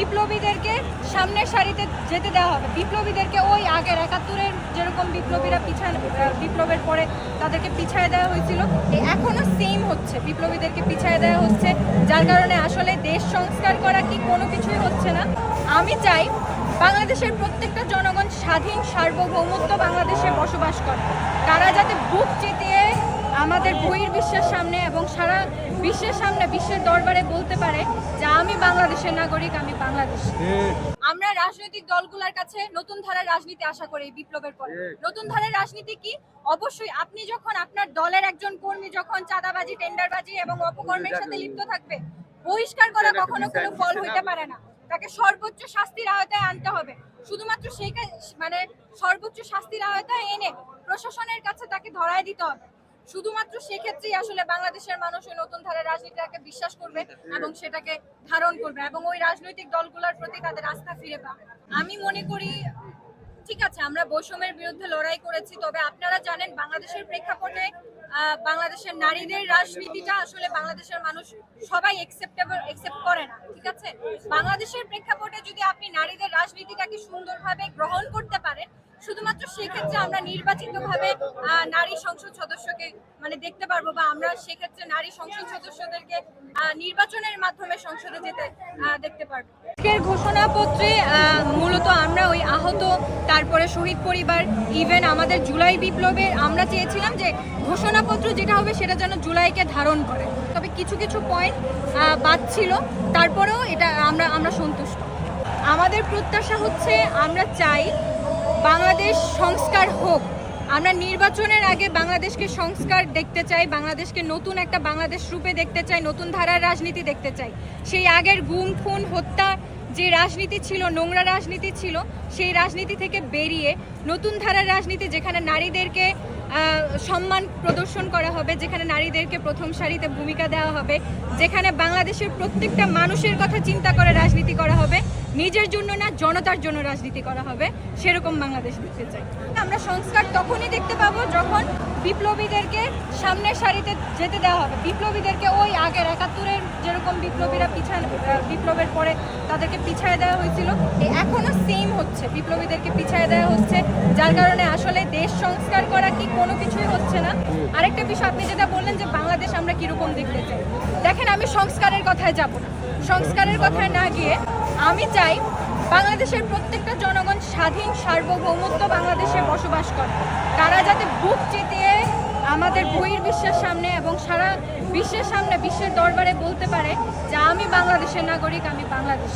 বিপ্লবীদেরকে সামনের সারিতে যেতে দেওয়া হবে। বিপ্লবীদেরকে ওই আগের একাত্তরের যেরকম বিপ্লবীরা পিছায় বিপ্লবের পরে তাদেরকে পিছায় দেওয়া হয়েছিল, এ- এখনও সেম হচ্ছে। বিপ্লবীদেরকে পিছায় দেওয়া হচ্ছে, যার কারণে আসলে দেশ সংস্কার করা কি কোনো কিছুই হচ্ছে না। আমি চাই বাংলাদেশের প্রত্যেকটা জনগণ স্বাধীন, সার্বভৌমত্ব বাংলাদেশে বসবাস করে। তারা যাতে বুক চেতিয়ে আমাদের সারা বিশ্বের সামনে বিশ্বের দরবারে বলতে পারে যে আমি বাংলাদেশের নাগরিক আমি বাংলাদেশ। আমরা রাজনৈতিক দলগুলোর কাছে নতুন ধারার রাজনীতি আশা করি এই বিপ্লবের পর। নতুন ধারার রাজনীতি কি? অবশ্যই আপনি যখন আপনার দলের একজন কর্মী যখন চাঁদাবাজি টেন্ডারবাজি এবং অপকর্মের সাথে লিপ্ত থাকবে বহিষ্কার করা কখনো কোনো ফল হইতে পারে না। তাকে সর্বোচ্চ শাস্তির আওতায় আনতে হবে। শুধুমাত্র সেই মানে সর্বোচ্চ শাস্তির আওতায় এনে প্রশাসনের কাছে তাকে ধরায় দিতে হবে। শুধুমাত্র সেক্ষেত্রেই আসলে বাংলাদেশের মানুষ ওই নতুন ধারার রাজনীতিটাকে বিশ্বাস করবে এবং সেটাকে ধারণ করবে এবং ওই রাজনৈতিক দলগুলোর প্রতি তাদের আস্থা ফিরে পাবে। আমি মনে করি, ঠিক আছে, আমরা বৈষম্যের বিরুদ্ধে লড়াই করেছি, তবে আপনারা জানেন বাংলাদেশের প্রেক্ষাপটে বাংলাদেশের নারীদের রাজনীতিটা আসলে বাংলাদেশের মানুষ সবাই একসেপ্টেবল একসেপ্ট করে না, ঠিক আছে? বাংলাদেশের প্রেক্ষাপটে যদি আপনি নারীদের রাজনীতিটাকে সুন্দরভাবে গ্রহণ করতে পারেন শুধুমাত্র সেক্ষেত্রে আমরা নির্বাচিতভাবে নারী সংসদ সদস্যকে মানে দেখতে পারব বা আমরা সেক্ষেত্রে নারী সংসদ সদস্যদেরকে নির্বাচনের মাধ্যমে সংসদে যেতে দেখতে পারব। আজকের ঘোষণাপত্রে মূলত আমরা ওই আহত, তারপরে শহীদ পরিবার ইভেন আমাদের জুলাই বিপ্লবের, আমরা চেয়েছিলাম যে ঘোষণাপত্র যেটা হবে সেটা যেন জুলাইকে ধারণ করে। তবে কিছু কিছু পয়েন্ট বাদ ছিল, তারপরেও এটা আমরা আমরা সন্তুষ্ট। আমাদের প্রত্যাশা হচ্ছে আমরা চাই বাংলাদেশ সংস্কার হোক। আমরা নির্বাচনের আগে বাংলাদেশকে সংস্কার দেখতে চাই, বাংলাদেশকে নতুন একটা বাংলাদেশ রূপে দেখতে চাই, নতুন ধারার রাজনীতি দেখতে চাই। সেই আগের গুম, খুন, হত্যা যে রাজনীতি ছিল, নোংরা রাজনীতি ছিল, সেই রাজনীতি থেকে বেরিয়ে নতুন ধারার রাজনীতি যেখানে নারীদেরকে সম্মান প্রদর্শন করা হবে, যেখানে নারীদেরকে প্রথম সারিতে ভূমিকা দেওয়া হবে, যেখানে বাংলাদেশের প্রত্যেকটা মানুষের কথা চিন্তা করে রাজনীতি করা হবে, নিজের জন্য না, জনতার জন্য রাজনীতি করা হবে, সেরকম বাংলাদেশ দেখতে চাই। আমরা সংস্কার তখনই দেখতে পাবো যখন বিপ্লবীদেরকে সামনের সারিতে যেতে দেওয়া হবে। বিপ্লবীদেরকে ওই আগের একাত্তরের যেরকম বিপ্লবীরা পিছায় বিপ্লবের পরে তাদেরকে পিছায় দেওয়া হয়েছিল, এ- এখনও সেম হচ্ছে। বিপ্লবীদেরকে পিছায় দেওয়া হচ্ছে, যার কারণে আসলে দেশ আমরা দেখতে চাই। দেখেন, আমি সংস্কারের কথায় যাব না। সংস্কারের কথায় না গিয়ে আমি চাই বাংলাদেশের প্রত্যেকটা জনগণ স্বাধীন, সার্বভৌমত্ব বাংলাদেশে বসবাস করে তারা যাতে বুক চেতিয়ে আমাদের বহির্বিশ্বের সামনে এবং সারা বিশ্বের সামনে, বিশ্বের দরবারে বলতে পারে যে আমি বাংলাদেশের নাগরিক, আমি বাংলাদেশ।